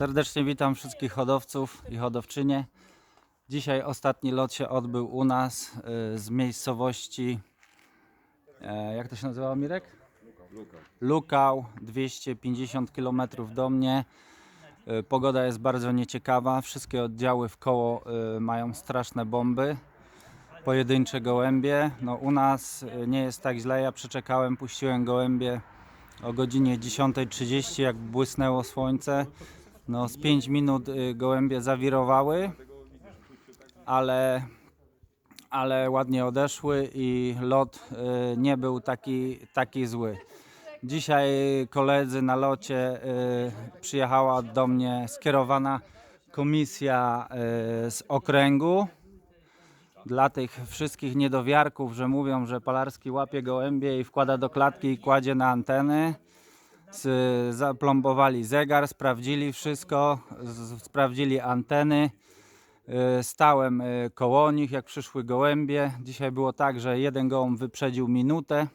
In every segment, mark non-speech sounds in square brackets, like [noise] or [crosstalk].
Serdecznie witam wszystkich hodowców i hodowczynie. Dzisiaj ostatni lot się odbył u nas y, z miejscowości, e, jak to się nazywało Mirek? Lukał, 250 km do mnie. Y, Pogoda jest bardzo nieciekawa. Wszystkie oddziały w koło y, mają straszne bomby. Pojedyncze gołębie. No, u nas nie jest tak źle. Ja przeczekałem, puściłem gołębie o godzinie 10.30, jak błysnęło słońce. No, z 5 minut y, gołębie zawirowały, ale, ale ładnie odeszły i lot y, nie był taki, taki zły. Dzisiaj koledzy na locie y, przyjechała do mnie skierowana komisja z okręgu. Dla tych wszystkich niedowiarków, że mówią, że Palarski łapie gołębie i wkłada do klatki i kładzie na anteny. Zaplombowali zegar, sprawdzili wszystko, sprawdzili anteny. Y, Stałem y, koło nich, jak przyszły gołębie. Dzisiaj było tak, że jeden gołąb wyprzedził minutę.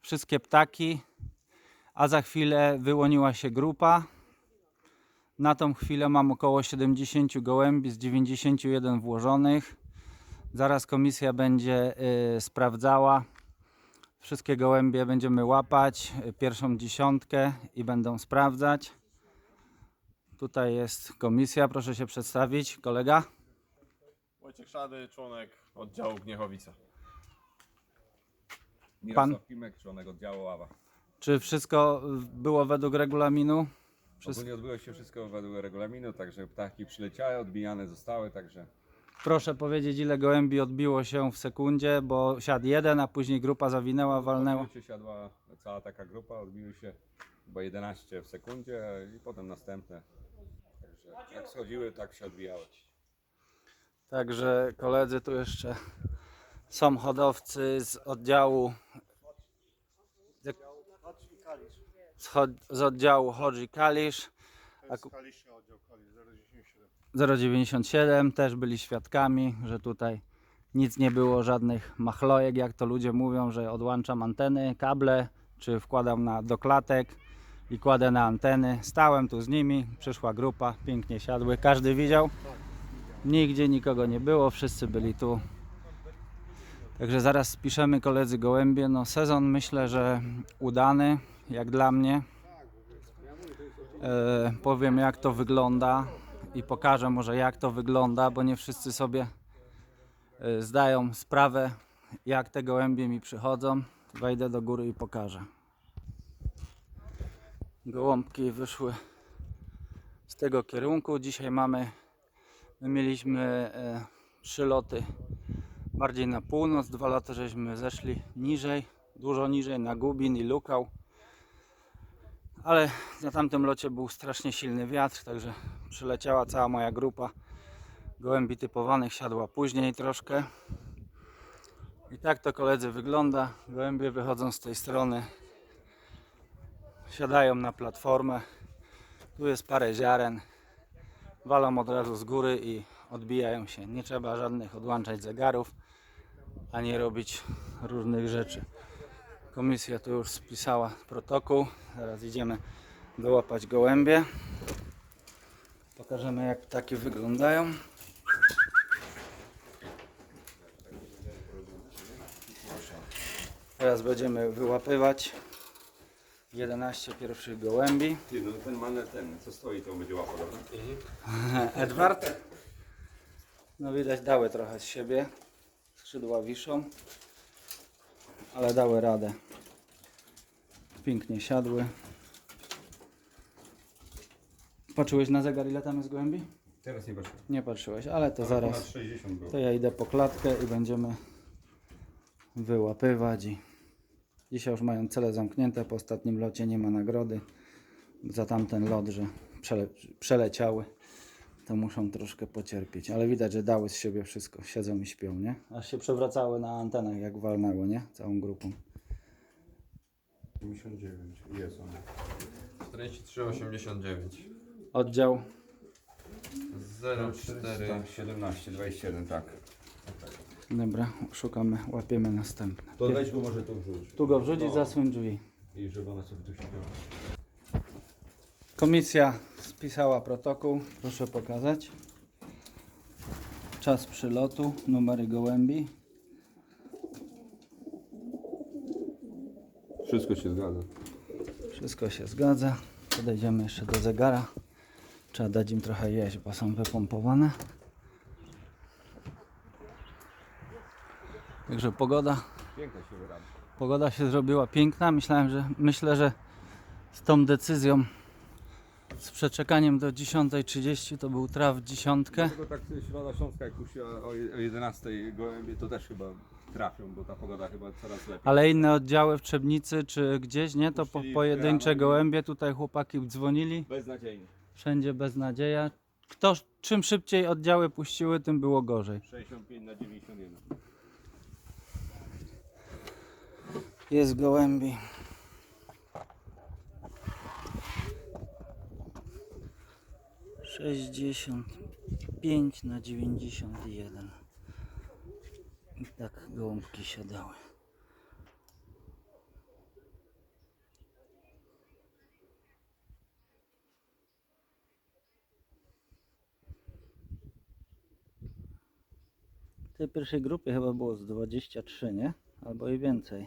Wszystkie ptaki, a za chwilę wyłoniła się grupa. Na tą chwilę mam około 70 gołębi z 91 włożonych. Zaraz komisja będzie y, sprawdzała. Wszystkie gołębie będziemy łapać, y, pierwszą dziesiątkę i będą sprawdzać. Tutaj jest komisja, proszę się przedstawić. Kolega? Wojciech Szady, członek oddziału Gniechowica. Mirosław Pimek, członek oddziału ława. Czy wszystko było według regulaminu? Wszystko. Ogólnie odbyło się wszystko według regulaminu, także ptaki przyleciały, odbijane zostały, także Proszę powiedzieć, ile gołębi odbiło się w sekundzie, bo siadł jeden, a później grupa zawinęła, walnęła. Się siadła cała taka grupa, odbiły się chyba 11 w sekundzie i potem następne. Także jak schodziły, tak się odbijały. Także koledzy tu jeszcze są hodowcy z oddziału z, oddziału Hodzi Kalisz To jest Kaliszny oddział Kalisz 097. 097 też byli świadkami, że tutaj nic nie było, żadnych machlojek, jak to ludzie mówią, że odłączam anteny, kable, czy wkładam na, do klatek i kładę na anteny. Stałem tu z nimi, przyszła grupa, pięknie siadły, każdy widział. Nigdzie nikogo nie było, wszyscy byli tu. Także zaraz spiszemy koledzy gołębie. No sezon myślę, że udany, jak dla mnie. E, powiem jak to wygląda i pokażę może jak to wygląda, bo nie wszyscy sobie e, zdają sprawę jak te gołębie mi przychodzą. Wejdę do góry i pokażę. Gołąbki wyszły z tego kierunku. Dzisiaj mamy, my mieliśmy e, trzy loty bardziej na północ, dwa loty żeśmy zeszli niżej, dużo niżej na Gubin i Lukał. Ale na tamtym locie był strasznie silny wiatr, także przyleciała cała moja grupa gołębi typowanych, siadła później troszkę. I tak to koledzy wygląda. Gołębie wychodzą z tej strony, siadają na platformę. Tu jest parę ziaren, walą od razu z góry i odbijają się. Nie trzeba żadnych odłączać zegarów, ani robić różnych rzeczy. Komisja tu już spisała protokół. Teraz idziemy wyłapać gołębie. Pokażemy jak ptaki wyglądają. Teraz będziemy wyłapywać 11 pierwszych gołębi. Ty, no ten manet, ten co stoi, to będzie łapał, dobra? [laughs] Edward. No widać dały trochę z siebie. Skrzydła wiszą. Ale dały radę. Pięknie siadły. Patrzyłeś na zegar ile tam jest gołębi? Teraz nie patrzę. Nie patrzyłeś, ale to zaraz. 60 było. To ja idę po klatkę i będziemy wyłapywać. I dzisiaj już mają cele zamknięte. Po ostatnim locie nie ma nagrody za tamten lot, że przele przeleciały. To muszą troszkę pocierpieć. Ale widać, że dały z siebie wszystko. Siedzą i śpią, nie? Aż się przewracały na antenach, jak walnęły, nie? Całą grupą. 59. Jest on. 43,89 Oddział 04 17, 21, tak. Dobra, szukamy, łapiemy następne. To weź go może tu wrzuć. Tu go wrzucić, zasuń drzwi. I żeby ona sobie tu siedziała. Komisja spisała protokół. Proszę pokazać. Czas przylotu, numery gołębi. Wszystko się zgadza. Wszystko się zgadza. Podejdziemy jeszcze do zegara. Trzeba dać im trochę jeść, bo są wypompowane. Także pogoda, Pięknie się wyrabia. pogoda się zrobiła piękna. Myślałem, że myślę, że z tą decyzją z przeczekaniem do 10.30 to był traf dziesiątkę. Dlatego tak Środa Śląska, jak puści o, o 11 gołębie, to też chyba trafią, bo ta pogoda chyba coraz lepiej. Ale inne oddziały w Trzebnicy czy gdzieś, nie? To po, Puścili pojedyncze gołębie. Tutaj chłopaki dzwonili. Beznadziejnie. Wszędzie beznadzieja. Kto, czym szybciej oddziały puściły, tym było gorzej. 65 na 91. Jest gołębi. Sześćdziesiąt pięć na dziewięćdziesiąt jeden. I tak gołąbki siadały. W tej pierwszej grupie chyba było z 23, nie? Albo i więcej.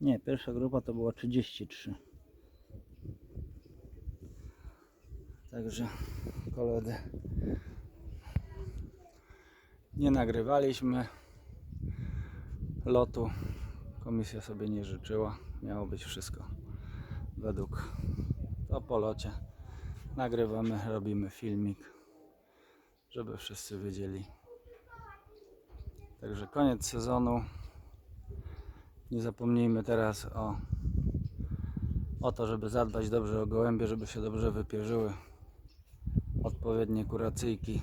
Nie, pierwsza grupa to było 33. Także koledzy nie nagrywaliśmy lotu. Komisja sobie nie życzyła. Miało być wszystko według to po locie. Nagrywamy, robimy filmik, żeby wszyscy wiedzieli. Także koniec sezonu. Nie zapomnijmy teraz o, o to, żeby zadbać dobrze o gołębie, żeby się dobrze wypierzyły. Odpowiednie kuracyjki.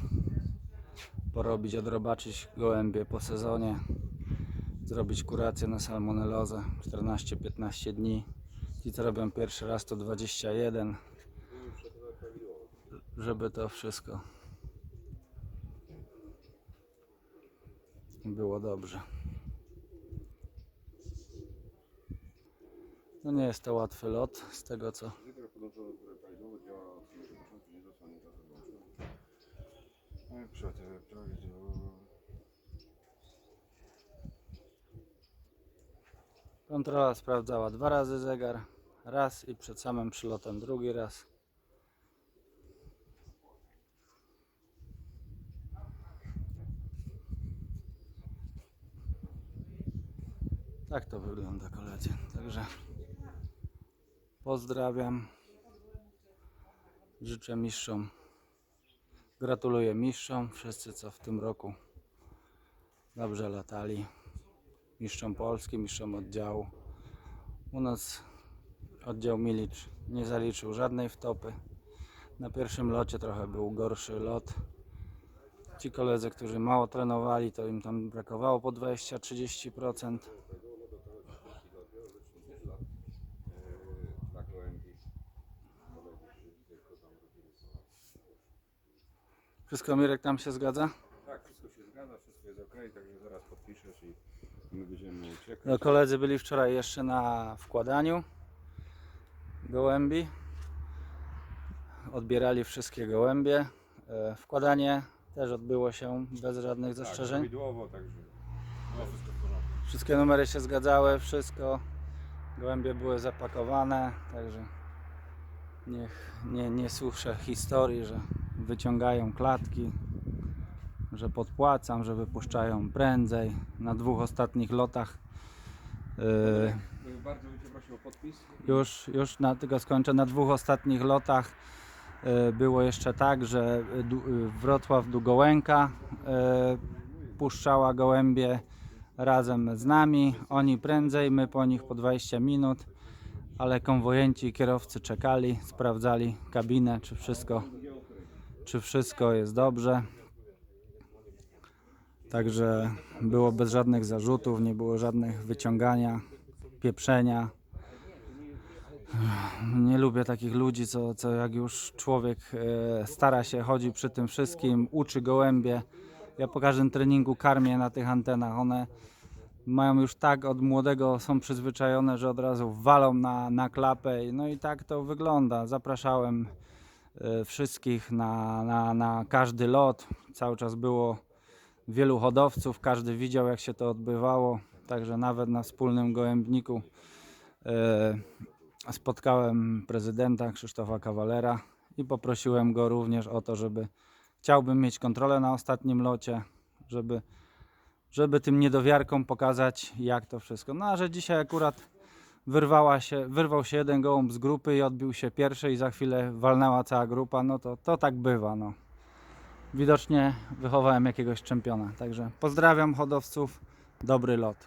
Porobić, odrobaczyć gołębie po sezonie. Zrobić kurację na salmonellozę 14-15 dni. Ci co robią pierwszy raz to 21. Żeby to wszystko było dobrze. No nie jest to łatwy lot, z tego co kontrola sprawdzała dwa razy zegar, raz i przed samym przylotem drugi raz. Tak to wygląda koledzy. Także pozdrawiam. Życzę mistrzom. Gratuluję mistrzom. Wszyscy co w tym roku dobrze latali. Mistrzom Polski, mistrzom oddziału. U nas oddział Milicz nie zaliczył żadnej wtopy. Na pierwszym locie trochę był gorszy lot. Ci koledzy, którzy mało trenowali, to im tam brakowało po 20-30%. Wszystko Mirek tam się zgadza? Tak, wszystko się zgadza, wszystko jest ok, także zaraz podpiszesz i my będziemy uciekać. No, koledzy byli wczoraj jeszcze na wkładaniu gołębi. Odbierali wszystkie gołębie. E, Wkładanie też odbyło się bez żadnych tak, zastrzeżeń. prawidłowo, także No, wszystko w porządku. Wszystkie numery się zgadzały, wszystko. Gołębie były zapakowane, także niech nie, nie słyszę historii, że wyciągają klatki, że podpłacam, że wypuszczają prędzej. Na dwóch ostatnich lotach yy, y, bardzo bym Cię prosił o podpis. już, już na, tylko skończę. Na dwóch ostatnich lotach e, było jeszcze tak, że du, e, Wrocław Dugołęka e, puszczała gołębie razem z nami. Oni prędzej, my po nich po 20 minut, ale konwojenci i kierowcy czekali, sprawdzali kabinę, czy wszystko, czy wszystko jest dobrze. Także było bez żadnych zarzutów, nie było żadnych wyciągania, pieprzenia. Nie lubię takich ludzi, co, co jak już człowiek e, stara się, chodzi przy tym wszystkim, uczy gołębie. Ja po każdym treningu karmię na tych antenach. One mają już tak od młodego, są przyzwyczajone, że od razu walą na, na klapę. No i tak to wygląda. Zapraszałem wszystkich na, na, na każdy lot. Cały czas było wielu hodowców, każdy widział jak się to odbywało. Także nawet na wspólnym gołębniku e, spotkałem prezydenta Krzysztofa Kawalera i poprosiłem go również o to, żeby chciałbym mieć kontrolę na ostatnim locie, żeby, żeby tym niedowiarkom pokazać jak to wszystko. No a że dzisiaj akurat wyrwała się, wyrwał się jeden gołąb z grupy i odbił się pierwszy i za chwilę walnęła cała grupa, no to, to tak bywa. No. Widocznie wychowałem jakiegoś czempiona. Także pozdrawiam hodowców, dobry lot.